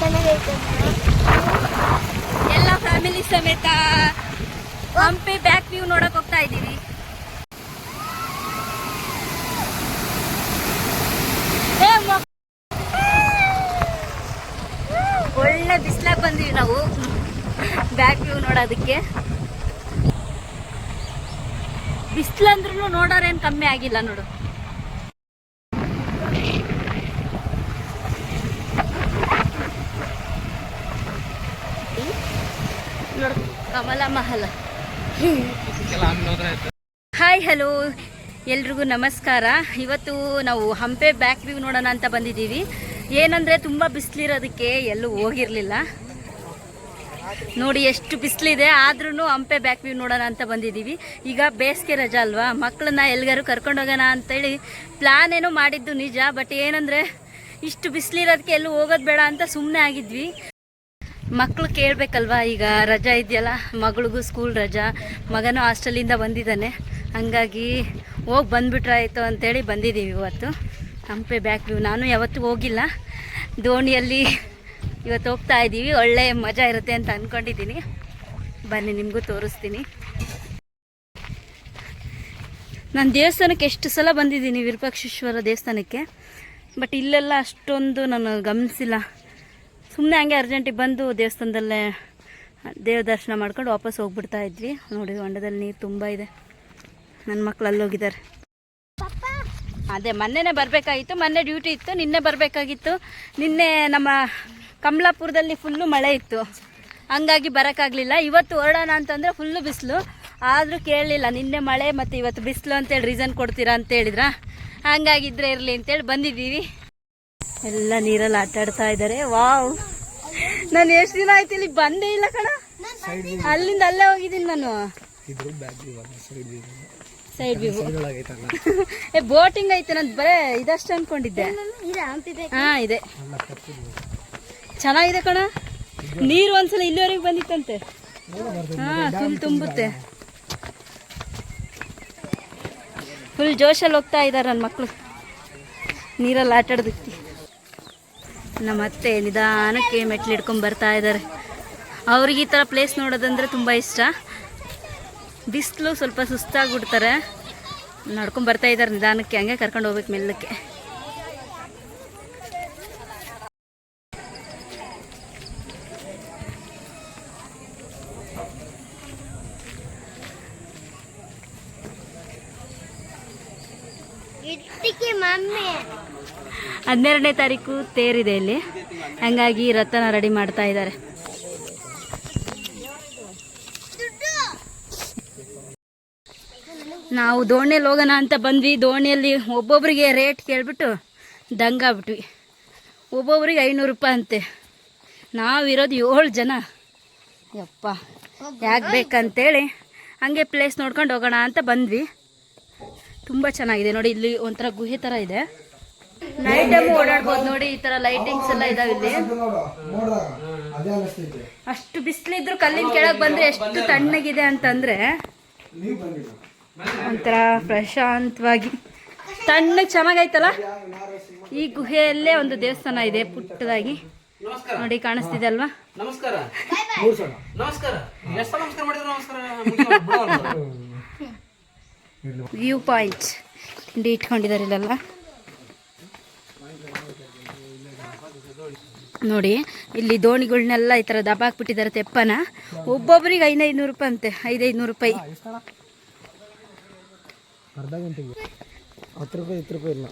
ಅಲ್ಲ ಎರಡಕ್ಕೆ ಎಲ್ಲ ಫ್ಯಾಮಿಲಿ ಸಮೇತ ಹಂಪಿ ಬ್ಯಾಕ್ ವ್ಯೂ ನೋಡಕ್ ಹೋಗ್ತಾ ಇದ್ದೀವಿ. ಒಳ್ಳೆ ಬಿಸ್ಲಾಗ್ ಬಂದ್ವಿ ನಾವು. ಬ್ಯಾಕ್ ವ್ಯೂ ನೋಡೋದಕ್ಕೆ. ಬಿಸ್ಲಂದ್ರೂ ನೋಡೋರೇನು ಕಮ್ಮಿ ಆಗಿಲ್ಲ ನೋಡು. ಕಮಲ ಮಹಲ. ಹಾಯ್ ಹಲೋ ಎಲ್ರಿಗೂ ನಮಸ್ಕಾರ. ಇವತ್ತು ನಾವು ಹಂಪೆ ಬ್ಯಾಕ್ ವ್ಯೂ ನೋಡೋಣ ಅಂತ ಬಂದಿದ್ದೀವಿ. ಏನಂದರೆ ತುಂಬ ಬಿಸಿಲಿರೋದಕ್ಕೆ ಎಲ್ಲೂ ಹೋಗಿರಲಿಲ್ಲ. ನೋಡಿ ಎಷ್ಟು ಬಿಸಿಲಿದೆ. ಆದ್ರೂ ಹಂಪೆ ಬ್ಯಾಕ್ ವ್ಯೂ ನೋಡೋಣ ಅಂತ ಬಂದಿದ್ದೀವಿ. ಈಗ ಬೇಸಿಗೆ ರಜಾ ಅಲ್ವಾ? ಮಕ್ಕಳನ್ನ ಎಲ್ಗಾರು ಕರ್ಕೊಂಡು ಹೋಗೋಣ ಅಂತೇಳಿ ಪ್ಲಾನ್ ಏನೋ ಮಾಡಿದ್ದು ನಿಜ. ಬಟ್ ಏನಂದರೆ ಇಷ್ಟು ಬಿಸಿಲಿರೋದಕ್ಕೆ ಎಲ್ಲೂ ಹೋಗೋದು ಬೇಡ ಅಂತ ಸುಮ್ಮನೆ ಆಗಿದ್ವಿ. ಮಕ್ಕಳು ಕೇಳಬೇಕಲ್ವಾ? ಈಗ ರಜಾ ಇದೆಯಲ್ಲ, ಮಗಳಿಗೂ ಸ್ಕೂಲ್ ರಜಾ, ಮಗನೂ ಹಾಸ್ಟೆಲಿಂದ ಬಂದಿದ್ದಾನೆ. ಹಂಗಾಗಿ ಹೋಗಿ ಬಂದುಬಿಟ್ರಾಯ್ತು ಅಂತೇಳಿ ಬಂದಿದ್ದೀವಿ ಇವತ್ತು. ಹಂಪೆ ಬ್ಯಾಕ್ ವ್ಯೂ ನಾನು ಯಾವತ್ತೂ ಹೋಗಿಲ್ಲ. ದೋಣಿಯಲ್ಲಿ ಇವತ್ತು ಹೋಗ್ತಾ ಇದ್ದೀವಿ. ಒಳ್ಳೆ ಮಜಾ ಇರುತ್ತೆ ಅಂತ ಅಂದ್ಕೊಂಡಿದ್ದೀನಿ ಬನ್ನಿ, ನಿಮಗೂ ತೋರಿಸ್ತೀನಿ. ನಾನು ದೇವಸ್ಥಾನಕ್ಕೆ ಎಷ್ಟು ಸಲ ಬಂದಿದ್ದೀನಿ ವಿರೂಪಾಕ್ಷೇಶ್ವರ ದೇವಸ್ಥಾನಕ್ಕೆ, ಬಟ್ ಇಲ್ಲೆಲ್ಲ ಅಷ್ಟೊಂದು ನಾನು ಗಮನಿಸಿಲ್ಲ. ಸುಮ್ಮನೆ ಹಂಗೆ ಅರ್ಜೆಂಟಿಗೆ ಬಂದು ದೇವಸ್ಥಾನದಲ್ಲೇ ದೇವ್ರ ದರ್ಶನ ಮಾಡ್ಕೊಂಡು ವಾಪಸ್ ಹೋಗ್ಬಿಡ್ತಾ ಇದ್ವಿ. ನೋಡಿ, ಹೊಂಡದಲ್ಲಿ ನೀರು ತುಂಬ ಇದೆ. ನನ್ನ ಮಕ್ಳು ಅಲ್ಲಿ ಹೋಗಿದ್ದಾರೆ ಅದೇ ಮೊನ್ನೆನೇ ಬರಬೇಕಾಗಿತ್ತು, ಮೊನ್ನೆ ಡ್ಯೂಟಿ ಇತ್ತು, ನಿನ್ನೆ ಬರಬೇಕಾಗಿತ್ತು. ನಿನ್ನೆ ನಮ್ಮ ಕಮಲಾಪುರದಲ್ಲಿ ಫುಲ್ಲು ಮಳೆ ಇತ್ತು. ಹಂಗಾಗಿ ಬರೋಕ್ಕಾಗಲಿಲ್ಲ. ಇವತ್ತು ಹೊರಡೋಣ ಅಂತಂದರೆ ಫುಲ್ಲು ಬಿಸಿಲು. ಆದರೂ ಕೇಳಲಿಲ್ಲ ನಿನ್ನೆ ಮಳೆ ಮತ್ತು ಇವತ್ತು ಬಿಸಿಲು ಅಂತೇಳಿ ರೀಸನ್ ಕೊಡ್ತೀರಾ ಅಂತ ಹೇಳಿದ್ರ? ಹಂಗಾಗಿದ್ರೆ ಇರಲಿ ಅಂತೇಳಿ ಬಂದಿದ್ದೀವಿ. ಎಲ್ಲ ನೀರಲ್ಲಿ ಆಟ ಆಡ್ತಾ ಇದ್ದಾರೆ ವಾವ್. ನಾನು ಎಷ್ಟು ದಿನ ಆಯ್ತು ಇಲ್ಲಿ ಬಂದೇ ಇಲ್ಲ ಕಣ. ಅಲ್ಲಿಂದ ಅಲ್ಲೇ ಹೋಗಿದ್ದೀನಿ ನಾನು. ಇದ್ರು ಬ್ಯಾಗ್ ಇವಾಗ ಸೈಡ್ ವ್ಯೂ ಏ ಬೋಟಿಂಗ್ ಐತೆ ನಾನು ಬರೇ ಇದಷ್ಟು ಅನ್ಕೊಂಡಿದ್ದೆ. ಹಾ ಇದೆ. ಚೆನ್ನಾಗಿದೆ ಕಣ. ನೀರು ಒಂದ್ಸಲ ಇಲ್ಲಿವರೆಗೆ ಬಂದಿತ್ತಂತೆ. ಹಾ ಫುಲ್ ತುಂಬುತ್ತೆ. ಫುಲ್ ಜೋಶಲ್ಲಿ ಹೋಗ್ತಾ ಇದ್ದಾರೆ ನನ್ನ ಮಕ್ಕಳು ನೀರಲ್ಲಿ ಆಟ ಆಡೋದಕ್ಕೆ ನಮ್ಮ ಅತ್ತೆ ನಿಧಾನಕ್ಕೆ ಮೆಟ್ಲು ಹಿಡ್ಕೊಂಡು ಬರ್ತಾ ಇದ್ದಾರೆ ಅವ್ರಿಗೆ ಈ ಥರ ಪ್ಲೇಸ್ ನೋಡೋದಂದ್ರೆ ತುಂಬ ಇಷ್ಟ. ಬಿಸಿಲು ಸ್ವಲ್ಪ ಸುಸ್ತಾಗಿಬಿಡ್ತಾರೆ. ನಡ್ಕೊಂಡು ಬರ್ತಾ ಇದ್ದಾರೆ ನಿಧಾನಕ್ಕೆ, ಹಂಗೆ ಕರ್ಕೊಂಡು ಹೋಗ್ಬೇಕು ಮೆಲ್ಲಕ್ಕೆ. ಹನ್ನೆರಡನೇ. ತಾರೀಕು ತೇರಿದೆ ಇಲ್ಲಿ. ಹಂಗಾಗಿ ರಥನ ರೆಡಿ ಮಾಡ್ತಾ ಇದ್ದಾರೆ. ನಾವು ದೋಣಿಯಲ್ಲಿ ಹೋಗೋಣ ಅಂತ ಬಂದ್ವಿ. ದೋಣಿಯಲ್ಲಿ ಒಬ್ಬೊಬ್ರಿಗೆ ರೇಟ್ ಕೇಳ್ಬಿಟ್ಟು ದಂಗಾಗ್ಬಿಟ್ವಿ ಒಬ್ಬೊಬ್ರಿಗೆ ಐನೂರು ರೂಪಾಯಿ ಅಂತೆ. ನಾವಿರೋದು ಏಳು ಜನ. ಯಪ್ಪ, ಯಾಕೆ ಬೇಕಂತೇಳಿ ಹಂಗೆ ಪ್ಲೇಸ್ ನೋಡ್ಕೊಂಡು ಹೋಗೋಣ ಅಂತ ಬಂದ್ವಿ. ತುಂಬ ಚೆನ್ನಾಗಿದೆ. ನೋಡಿ ಇಲ್ಲಿ ಒಂಥರ ಗುಹೆ ಥರ ಇದೆ. ನೈಟ್ ಟೈಮ್ ಓಡಾಡ್ಬೋದು. ನೋಡಿ ಈ ಥರ ಲೈಟಿಂಗ್ಸ್ ಎಲ್ಲ ಇದಾವೆ ಇಲ್ಲಿ. ಅಷ್ಟು ಬಿಸಿಲಿದ್ರು ಕಲ್ಲಿನ ಕೆಳಗೆ ಬಂದ್ರೆ ಎಷ್ಟು ತಣ್ಣಗಿದೆ ಅಂತಂದ್ರೆ ಒಂಥರ ಪ್ರಶಾಂತವಾಗಿ. ತಣ್ಣಗೆ ಚೆನ್ನಾಗೈತಲ್ಲ ಈ ಗುಹೆಯಲ್ಲೇ ಒಂದು ದೇವಸ್ಥಾನ ಇದೆ ಪುಟ್ಟದಾಗಿ. ನೋಡಿ ಕಾಣಿಸ್ತಿದೆ ಅಲ್ವಾ? ನಮಸ್ಕಾರ. ನಮಸ್ಕಾರ. ಎಷ್ಟು ನಮಸ್ಕಾರ ಮಾಡಿದ್ರು? ನಮಸ್ಕಾರ. ವ್ಯೂ ಪಾಯಿಂಟ್ ತಿಂಡಿ ಇಟ್ಕೊಂಡಿದ್ದಾರೆ ಇಲ್ಲೆಲ್ಲ. ನೋಡಿ, ಇಲ್ಲಿ ದೋಣಿಗಳನ್ನೆಲ್ಲ ಈ ಥರ ದಬ್ಬ ಹಾಕ್ಬಿಟ್ಟಿದ್ದಾರೆ ತೆಪ್ಪನ. ಒಬ್ಬೊಬ್ಬರಿಗೆ ಐನೈನೂರು ರೂಪಾಯಿ ಅಂತೆ ಐದೈನೂರು ರೂಪಾಯಿ.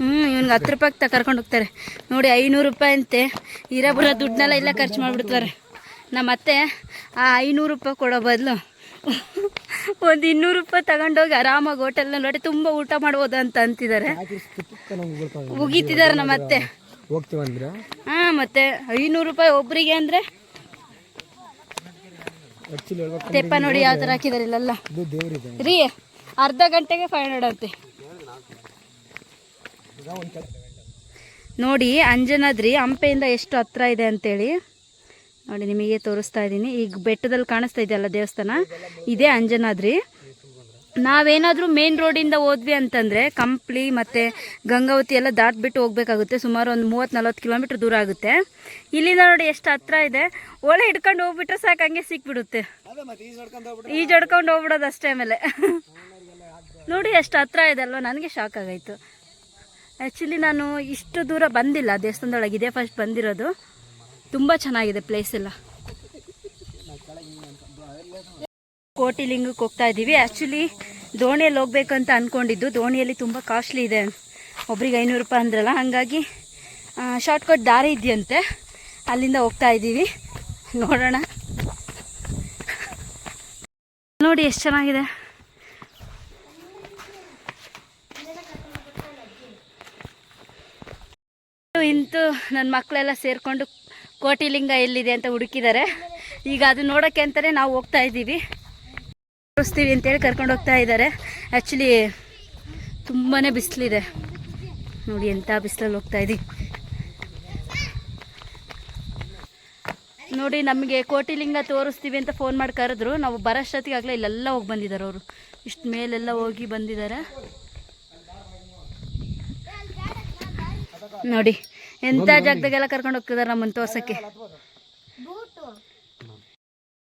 ಹ್ಞೂ ಇವ್ನಿಗೆ ಹತ್ತು ರೂಪಾಯಿ ಕರ್ಕೊಂಡು ಹೋಗ್ತಾರೆ. ನೋಡಿ, ಐನೂರು ರೂಪಾಯಿ ಅಂತೆ. ಇರೋ ಬರೋ ದುಡ್ಡನ್ನೆಲ್ಲ ಇಲ್ಲ ಖರ್ಚು ಮಾಡಿಬಿಡ್ತಾರೆ. ನಮ್ಮ ಅತ್ತೆ ಆ ಐನೂರು ರೂಪಾಯಿ ಕೊಡೋ ಬದಲು ಒಂದು ಇನ್ನೂರು ರೂಪಾಯಿ ತಗೊಂಡೋಗಿ ಆರಾಮಾಗಿ ಹೋಟೆಲ್ನಲ್ಲಿ ನೋಡಿ, ತುಂಬ ಊಟ ಮಾಡ್ಬೋದು ಅಂತ ಅಂತಿದ್ದಾರೆ. ಉಗೀತಿದ್ದಾರೆ ನಮ್ಮ ಹೋಗ್ತೀವಂದ್ರೆ ಹಾಂ, ಮತ್ತೆ ಐನೂರು ರೂಪಾಯಿ ಒಬ್ಬರಿಗೆ ಅಂದರೆ ತೆಪ್ಪ ನೋಡಿ ಯಾವ ಥರ ಹಾಕಿದ್ದಾರೆ ಇಲ್ಲೆಲ್ಲ. ರೀ, ಅರ್ಧ ಗಂಟೆಗೆ ಫೈವ್ ಹಂಡ್ರೆಡ್ ಅಂತೆ. ನೋಡಿ, ಅಂಜನಾದ್ರಿ, ಹಂಪೆಯಿಂದ ಎಷ್ಟು ಹತ್ರ ಇದೆ ಅಂತೇಳಿ. ನೋಡಿ, ನಿಮಗೆ ತೋರಿಸ್ತಾ ಇದ್ದೀನಿ. ಈಗ ಬೆಟ್ಟದಲ್ಲಿ ಕಾಣಿಸ್ತಾ ಇದೆಯಲ್ಲ ದೇವಸ್ಥಾನ? ಇದೇ ಅಂಜನಾದ್ರಿ. ನಾವೇನಾದರೂ ಮೇನ್ ರೋಡಿಂದ ಹೋದ್ವಿ ಅಂತಂದರೆ ಕಂಪ್ಲಿ ಮತ್ತು ಗಂಗಾವತಿ ಎಲ್ಲ ದಾಟ್ಬಿಟ್ಟು ಹೋಗ್ಬೇಕಾಗುತ್ತೆ. ಸುಮಾರು ಒಂದು ಮೂವತ್ತು ನಲ್ವತ್ತು ಕಿಲೋಮೀಟ್ರ್ ದೂರ ಆಗುತ್ತೆ. ಇಲ್ಲಿಂದ ನೋಡಿ ಎಷ್ಟು ಹತ್ರ ಇದೆ. ಒಳೆ ಹಿಡ್ಕೊಂಡು ಹೋಗ್ಬಿಟ್ರೆ ಸಾಕು, ಹಂಗೆ ಸಿಕ್ಬಿಡುತ್ತೆ. ಈಜಡ್ಕೊಂಡು ಹೋಗ್ಬಿಡೋದು ಅಷ್ಟೇ ಆಮೇಲೆ. ನೋಡಿ ಎಷ್ಟು ಹತ್ರ ಇದೆ ಅಲ್ವಾ ನನಗೆ ಶಾಕ್ ಆಗಾಯಿತು. ಆ್ಯಕ್ಚುಲಿ ನಾನು ಇಷ್ಟು ದೂರ ಬಂದಿಲ್ಲ ದೇವಸ್ಥಾನದೊಳಗೆ, ಇದೇ ಫಸ್ಟ್ ಬಂದಿರೋದು. ತುಂಬ ಚೆನ್ನಾಗಿದೆ ಪ್ಲೇಸ್ ಎಲ್ಲ. ಕೋಟಿಲಿಂಗಕ್ಕೆ ಹೋಗ್ತಾ ಇದ್ದೀವಿ. ಆ್ಯಕ್ಚುಲಿ ದೋಣಿಯಲ್ಲಿ ಹೋಗ್ಬೇಕಂತ ಅಂದ್ಕೊಂಡಿದ್ದು ದೋಣಿಯಲ್ಲಿ ತುಂಬ ಕಾಸ್ಟ್ಲಿ ಇದೆ. ಒಬ್ರಿಗೆ ಐನೂರು ರೂಪಾಯಿ ಅಂದ್ರಲ್ಲ, ಹಾಗಾಗಿ ಶಾರ್ಟ್ಕಟ್ ದಾರಿ ಇದೆಯಂತೆ. ಅಲ್ಲಿಂದ ಹೋಗ್ತಾ ಇದ್ದೀವಿ. ನೋಡೋಣ. ನೋಡಿ ಎಷ್ಟು ಚೆನ್ನಾಗಿದೆ. ಇಂತು ನನ್ನ ಮಕ್ಕಳೆಲ್ಲ ಸೇರಿಕೊಂಡು ಕೋಟಿಲಿಂಗ ಎಲ್ಲಿದೆ ಅಂತ ಹುಡುಕಿದ್ದಾರೆ. ಈಗ ಅದು ನೋಡೋಕ್ಕೆ ಅಂತಲೇ ನಾವು ಹೋಗ್ತಾ ಇದ್ದೀವಿ. ತೋರಿಸ್ತೀವಿ ಅಂತೇಳಿ ಕರ್ಕೊಂಡು ಹೋಗ್ತಾ ಇದ್ದಾರೆ. ಆ್ಯಕ್ಚುಲಿ ತುಂಬಾ ಬಿಸಿಲಿದೆ. ನೋಡಿ ಎಂಥ ಬಿಸಿಲಲ್ಲಿ ಹೋಗ್ತಾ ಇದ್ದೀವಿ. ನೋಡಿ ನಮಗೆ ಕೋಟಿಲಿಂಗ ತೋರಿಸ್ತೀವಿ ಅಂತ ಫೋನ್ ಮಾಡಿ ಕರೆದ್ರು. ನಾವು ಬರೋಷ್ಟೊತ್ತಿಗೆ ಆಗಲೇ ಇಲ್ಲೆಲ್ಲ ಹೋಗಿ ಬಂದಿದ್ದಾರೆ ಅವರು. ಇಷ್ಟು ಮೇಲೆಲ್ಲ ಹೋಗಿ ಬಂದಿದ್ದಾರೆ. ನೋಡಿ. ಎಂಥ ಜಾಗದಾಗೆಲ್ಲ ಕರ್ಕೊಂಡು ಹೋಗ್ತಿದಾರೆ ನಮ್ಮನ್ನು ತೋರ್ಸಕ್ಕೆ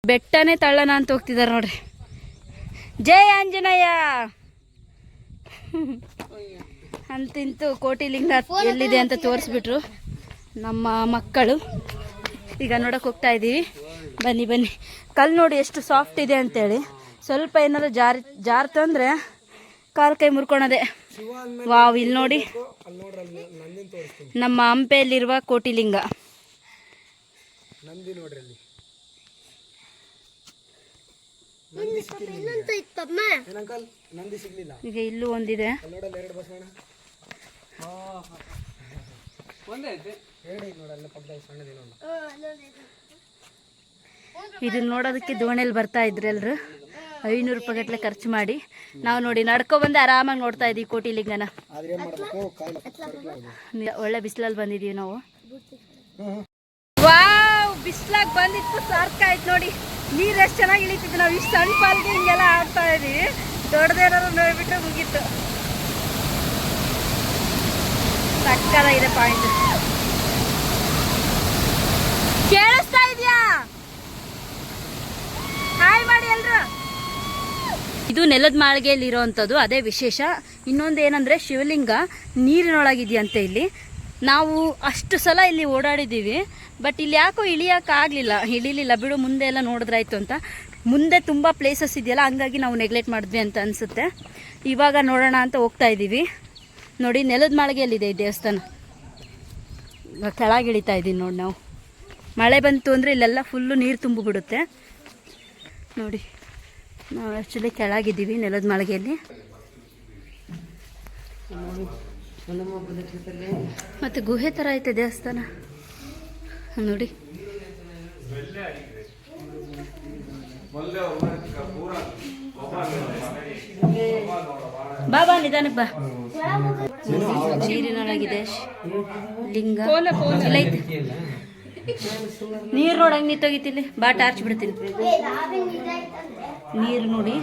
ಬೆಟ್ಟನೇ ತಳ್ಳನ ಅಂತ ಹೋಗ್ತಿದಾರೆ ನೋಡ್ರಿ. ಜೈ ಆಂಜನೇಯ. ಅಂತಿಂತು ಕೋಟಿಲಿಂಗ ಎಲ್ಲಿದೆ ಅಂತ ತೋರಿಸ್ಬಿಟ್ರು ನಮ್ಮ ಮಕ್ಕಳು. ಈಗ ನೋಡಕ್ಕೆ ಹೋಗ್ತಾ ಇದ್ದೀವಿ ಬನ್ನಿ ಬನ್ನಿ. ಕಲ್ಲು ನೋಡಿ ಎಷ್ಟು ಸಾಫ್ಟ್ ಇದೆ ಅಂತೇಳಿ. ಸ್ವಲ್ಪ ಏನಾದ್ರು ಜಾರಿ ಜಾರ್ತು ಅಂದರೆ ಕಾಲು ಕೈ ಮುರ್ಕೊಳೋದೆ. ವಾವ್ ಇಲ್ಲಿ ನೋಡಿ. ಅಲ್ಲಿ ನೋಡ್ರಿ ಅಲ್ಲಿ ನಂದಿನ ತೋರಿಸ್ತೀನಿ ನಮ್ಮ ಹಂಪೆಯಲ್ಲಿರುವ ಕೋಟಿಲಿಂಗ ನಂದಿ ನೋಡ್ರಿ ಅಲ್ಲಿ ಏನಂಕಲ್ ನಂದಿ ಸಿಗ್ಲಿಲ್ಲ. ಈಗ ಇಲ್ಲೂ ಒಂದಿದೆ. ಇದನ್ನ ನೋಡೋದಕ್ಕೆ ದೋಣಿಯಲ್ಲಿ ಬರ್ತಾ ಇದ್ರು ಎಲ್ರು? ಐನೂರು ರೂಪಾಯಿ ಗಟ್ಟಲೆ ಖರ್ಚು ಮಾಡಿ. ನಾವು ನೋಡಿ ನಡ್ಕೊ ಬಂದು ಆರಾಮಾಗಿ ನೋಡ್ತಾ ಇದ್ದೀವಿ ಕೋಟಿ ಲಿಂಗನ. ಒಳ್ಳೆ ಬಿಸಿಲಲ್ಲಿ ಬಂದಿದೀವಿ ನಾವು. ವಾವ್, ಬಿಸಿಲಾಗಿ ಬಂದಿತ್ತು ಸಾರ್ಕಾಯ್ತು ನೋಡಿ. ನೀರ್ ಎಷ್ಟು ಚೆನ್ನಾಗಿ ಇಳಿತಿದ್ವಿ ನಾವು ಇಷ್ಟು ಸಣ್ಣ ಪಾಲ್ಗೆ ಹಿಂಗೆಲ್ಲ ಆಡ್ತಾ ಇದೀವಿ. ದೊಡ್ಡದೇನಾದ್ರು ನೋಡ್ಬಿಟ್ಟು ಮುಗೀತು. ಸಕ್ಕದಾಗಿದೆ ಪಾಯಿಂಟ್ ಕೇಳಿಸ್ತಾ ಇದೆಯಾ? ಹಾಯ್ ಮಾಡಿ ಎಲ್ರು. ಇದು ನೆಲದ ಮಾಳಿಗೆಯಲ್ಲಿ ಇರೋವಂಥದ್ದು ಅದೇ ವಿಶೇಷ. ಇನ್ನೊಂದು ಏನಂದರೆ ಶಿವಲಿಂಗ ನೀರಿನೊಳಗಿದೆಯಂತೆ ಇಲ್ಲಿ. ನಾವು ಅಷ್ಟು ಸಲ ಇಲ್ಲಿ ಓಡಾಡಿದ್ದೀವಿ. ಬಟ್ ಇಲ್ಲಿ ಯಾಕೋ ಇಳಿಯೋಕ್ಕಾಗಲಿಲ್ಲ ಇಳಿಲಿಲ್ಲ. ಬಿಡು, ಮುಂದೆ ಎಲ್ಲ ನೋಡಿದ್ರಾಯ್ತು ಅಂತ. ಮುಂದೆ ತುಂಬ ಪ್ಲೇಸಸ್ ಇದೆಯಲ್ಲ, ಹಂಗಾಗಿ ನಾವು ನೆಗ್ಲೆಕ್ಟ್ ಮಾಡಿದ್ವಿ ಅಂತ ಅನಿಸುತ್ತೆ. ಇವಾಗ ನೋಡೋಣ ಅಂತ ಹೋಗ್ತಾ ಇದ್ದೀವಿ. ನೋಡಿ, ನೆಲದ ಮಾಳಿಗೆಯಲ್ಲಿದೆ ಈ ದೇವಸ್ಥಾನ. ಕೆಳಗೆ ಇಳಿತಾ ಇದ್ದೀವಿ ನೋಡಿ ನಾವು. ಮಳೆ ಬಂತು ಅಂದರೆ ಇಲ್ಲೆಲ್ಲ ಫುಲ್ಲು ನೀರು ತುಂಬಿಬಿಡುತ್ತೆ. ನೋಡಿ. ನಾವು ಆ್ಯಕ್ಚುಲಿ ಕೆಳಗಿದ್ದೀವಿ ನೆಲದ ಮಾಳಿಗೆಯಲ್ಲಿ. ಮತ್ತು ಗುಹೆ ಥರ ಐತೆ ದೇವಸ್ಥಾನ. ನೋಡಿ. ಬಾ ಬಾ ನಿಧಾನಕ್ಕೆ ಬಾ. ನೀರಿನೊಳಗಿದೆ ಶ್- ಲಿಂಗ. ಇಲ್ಲ ಐತೆ. ನೀರು ನೋಡಂಗೆ ನಿಂತೋಗಿತ್ತಿಲ್ಲಿ ಬಾ ಟಾರ್ಚ್ ಬಿಡ್ತೀನಿ. ನೀರು ನೋಡಿ.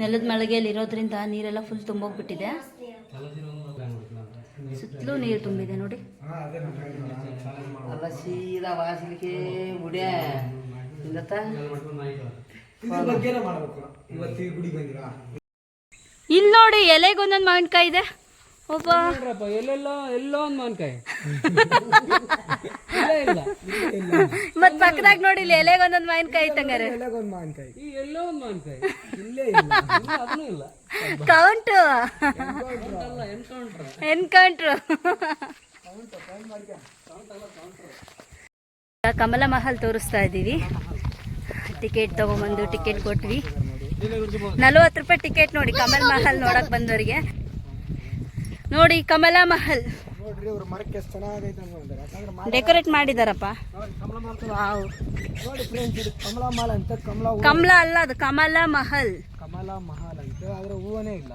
ನೆಲದ ಮಳಿಗೆಯಲ್ಲಿ ಇರೋದ್ರಿಂದ ನೀರೆಲ್ಲ ಫುಲ್ ತುಂಬೋಗ್ಬಿಟ್ಟಿದೆ. ಸುತ್ತಲೂ ನೀರು ತುಂಬಿದೆ ನೋಡಿ. ಇಲ್ಲಿ ನೋಡಿ ಎಲೆಗೊಂದೊಂದು ಮಾವಿನಕಾಯಿ ಇದೆ. ಒಬ್ಬ ನೋಡ್ರಪ್ಪ ಎಲ್ಲೆಲ್ಲೋ ಎಲ್ಲೋ ಒಂದು ಮಾನ್ಕಾಯಿ ಇಲ್ಲೇ ಇಲ್ಲ. ಮತ್ ಪಕ್ಕದಾಗ ನೋಡಿ ಇಲ್ಲಿ ಎಲೆಗೊಂದೊಂದು ಮಾವಿನಕಾಯಿ ಇತ್ತಂಗಾರೆ ಎಲೆಗೊಂದು ಮಾವಿನಕಾಯಿ. ಈ ಎಲ್ಲೋ ಒಂದು ಮಾನ್ಕಾಯಿ ಇಲ್ಲೇ ಇಲ್ಲ. ಇಲ್ಲ ಅದನ್ನೂ ಇಲ್ಲ. ಕೌಂಟು ಅಲ್ಲ ಎನ್ಕೌಂಟ್ರ್ ಎನ್ಕೌಂಟ್ರು ಕಮಲ ಮಹಲ್ ತೋರಿಸ್ತಾ ಇದ್ದೀವಿ ಟಿಕೆಟ್ ತಗೊಂಬಂದು ಟಿಕೆಟ್ ಕೊಟ್ವಿ. ನಲ್ವತ್ತು ರೂಪಾಯಿ ಟಿಕೆಟ್ ನೋಡಿ ಕಮಲ್ ಮಹಲ್ ನೋಡಕ್ ಬಂದವರಿಗೆ. ನೋಡಿ ಕಮಲ ಮಹಲ್. ನೋಡ್ರಿ ಅವ್ರ ಮರಕ್ಕೆ ಎಷ್ಟು ಚೆನ್ನಾಗೈತೆ ಅನ್ಕೊಂಡ್ರೆ ಯಾಕಂದ್ರೆ ಮಾ- ಡೆಕೋರೇಟ್ ಮಾಡಿದಾರಪ್ಪ. ನೋಡಿ ಕಮಲ ಮಾಲ ವಾವ್ ನೋಡಿ ಫ್ರೆಂಡ್ಸ್ ಇದು ಕಮಲ ಮಾಲ ಅಂತ ಕಮಲ ಹೂ. ಕಮಲ ಅಲ್ಲ ಅದು ಕಮಲ ಮಹಲ್. ಕಮಲ ಮಹಲ್ ಅಂತ ಆದ್ರೆ ಹೂವನೇ ಇಲ್ಲ.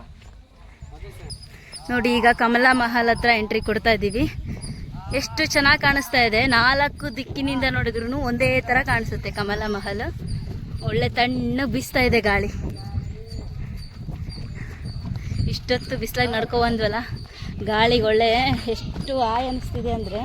ನೋಡಿ ಈಗ ಕಮಲ ಮಹಲ್ ಹತ್ರ ಎಂಟ್ರಿ ಕೊಡ್ತಾ ಇದ್ದೀವಿ. ಎಷ್ಟು ಚೆನ್ನಾಗಿ ಕಾಣಿಸ್ತಾ ಇದೆ. ನಾಲ್ಕು ದಿಕ್ಕಿನಿಂದ ನೋಡಿದ್ರು ಒಂದೇ ಥರ ಕಾಣಿಸುತ್ತೆ ಕಮಲ ಮಹಲ್. ಒಳ್ಳೆ ತಣ್ಣಗೆ ಬೀಸ್ತಾ ಇದೆ ಗಾಳಿ. ಇಷ್ಟೊತ್ತು ಬಿಸಿಲಾಗಿ ನಡ್ಕೊ ಬಂದ್ವಲ್ಲ? ಗಾಳಿಗೆ ಒಳ್ಳೆ ಎಷ್ಟು ಆಯ್ ಅನಿಸ್ತಿದೆ ಅಂದರೆ.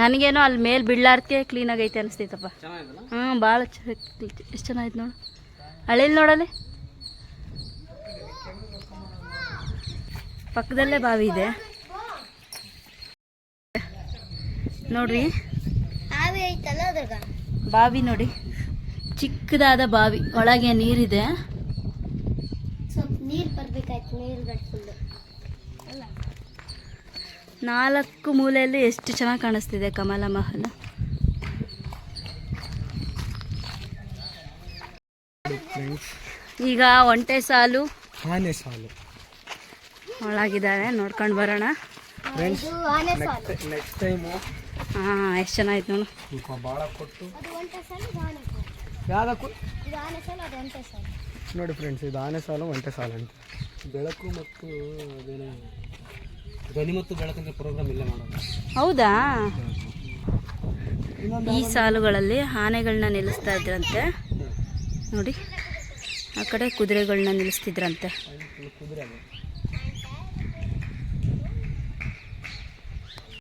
ನನಗೇನು ಅಲ್ಲಿ ಮೇಲೆ ಬೀಳಾರ್ಕೆ ಕ್ಲೀನಾಗಿ ಐತೆ ಅನಿಸ್ತೈತಪ್ಪ ಹ್ಞೂ ಭಾಳ ಎಷ್ಟು ಚೆನ್ನಾಗಿತ್ತು ನೋಡು. ಹಳೇಲಿ ನೋಡಲ್ಲಿ ಪಕ್ಕದಲ್ಲೇ ಬಾವಿ ಇದೆ. ನೋಡ್ರಿ. ಬಾವಿ ನೋಡಿ. ಚಿಕ್ಕದಾದ ಬಾವಿ. ಒಳಗೆ ನೀರಿದೆ. ಸ್ವಲ್ಪ ನೀರು ಬರ್ಬೇಕಾಯ್ತು ನೀರು ಗಟ್ಫುಲ್ಲು ನಾಲ್ಕು ಮೂಲೆಯಲ್ಲಿ ಎಷ್ಟು ಚೆನ್ನಾಗಿ ಕಾಣಿಸ್ತಿದೆ ಕಮಲ ಮಹಲ್. ಈಗ ಒಂಟೆ ಸಾಲು. ಆನೆ ಸಾಲು. ಒಳಗಿದ್ದಾವೆ ನೋಡ್ಕೊಂಡು ಬರೋಣ. ಇದು ಆನೆ ಸಾಲು. ನೆಕ್ಸ್ಟ್ ಟೈಮು ಹಾಂ ಎಷ್ಟು ಚೆನ್ನಾಗಿತ್ತು ನೋಡು. ಭಾಳ ಕೊಟ್ಟು. ಯಾವುದಕ್ಕೂ ನೋಡಿ ಫ್ರೆಂಡ್ಸ್ ಇದು ಆನೆ ಸಾಲು ಒಂಟೆ ಸಾಲು ಅಂತ. ಬೆಳಕು ಮತ್ತು ಅದೇನು ಧ್ವನಿ ಮತ್ತು ಬೆಳಕಂತ ಪ್ರೋಗ್ರಾಮ್ ಇಲ್ಲ ಮಾಡೋದು. ಹೌದಾ? ಈ ಸಾಲುಗಳಲ್ಲಿ ಆನೆಗಳನ್ನ ನಿಲ್ಲಿಸ್ತಾ ಇದ್ರಂತೆ. ನೋಡಿ ಆ ಕಡೆ ಕುದುರೆಗಳನ್ನ ನಿಲ್ಲಿಸ್ತಿದ್ರಂತೆ.